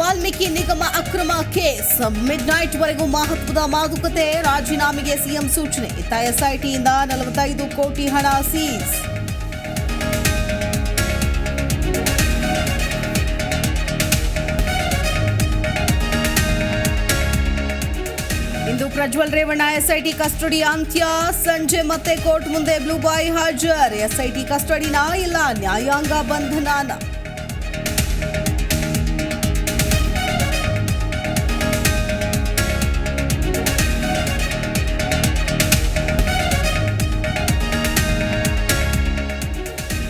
ವಾಲ್ಮೀಕಿ ನಿಗಮ ಅಕ್ರಮ case mid night ವರೆಗೂ ಮಹತ್ವದ ಮಾತುಕತೆ. ರಾಜೀನಾಮೆಗೆ ಸಿಎಂ ಸೂಚನೆ. ಇತ್ತ ಎಸ್ಐಟಿಯಿಂದ ನಲವತ್ತೈದು ಕೋಟಿ ಹಣ ಸೀಸ್. ಇಂದು ಪ್ರಜ್ವಲ್ ರೇವಣ್ಣ ಎಸ್ಐಟಿ ಕಸ್ಟಡಿ ಅಂತ್ಯ. ಸಂಜೆ ಮತ್ತೆ ಕೋರ್ಟ್ ಮುಂದೆ ಬ್ಲೂ ಬಾಯ್ ಹಾಜರ್. ಎಸ್ಐಟಿ ಕಸ್ಟಡಿನ ಇಲ್ಲ, ನ್ಯಾಯಾಂಗ ಬಂಧನಾನ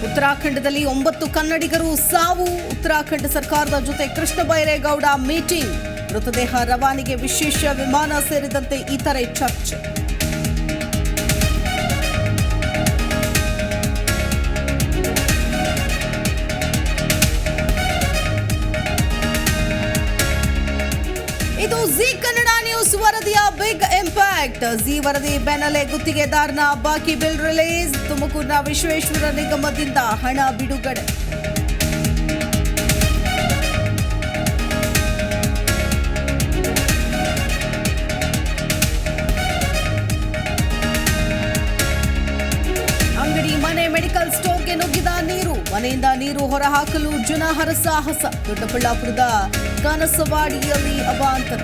ಉತ್ತರಾಖಂಡದಲ್ಲಿ ಒಂಬತ್ತು ಕನ್ನಡಿಗರು ಸಾವು. ಉತ್ತರಾಖಂಡ ಸರ್ಕಾರದ ಜೊತೆ ಕೃಷ್ಣ ಬೈರೇಗೌಡ ಮೀಟಿಂಗ್. ಮೃತದೇಹ ರವಾನೆಗೆ ವಿಶೇಷ ವಿಮಾನ ಸೇರಿದಂತೆ ಇತರೆ ಚರ್ಚೆ. ಇದು ಜಿ ಕನ್ನಡ ಇಂಪ್ಯಾಕ್ಟ್ ಜಿ ವರದಿ ಬೆನ್ನಲ್ಲೇ ಗುತ್ತಿಗೆದಾರನ ಬಾಕಿ ಬಿಲ್ ರಿಲೀಸ್. ತುಮಕೂರಿನ ವಿಶ್ವೇಶ್ವರ ನಿಗಮದಿಂದ ಹಣ ಬಿಡುಗಡೆ. ಅಂಗಡಿ ಮನೆ ಮೆಡಿಕಲ್ ಸ್ಟೋರ್ಗೆ ನುಗ್ಗಿದ ನೀರು. ಮನೆಯಿಂದ ನೀರು ಹೊರಹಾಕಲು ಜನ ಹರಸಾಹಸ. ದೊಡ್ಡಬಳ್ಳಾಪುರದ ಕನಸವಾಡಿಯಲ್ಲಿ ಅವಾಂತರ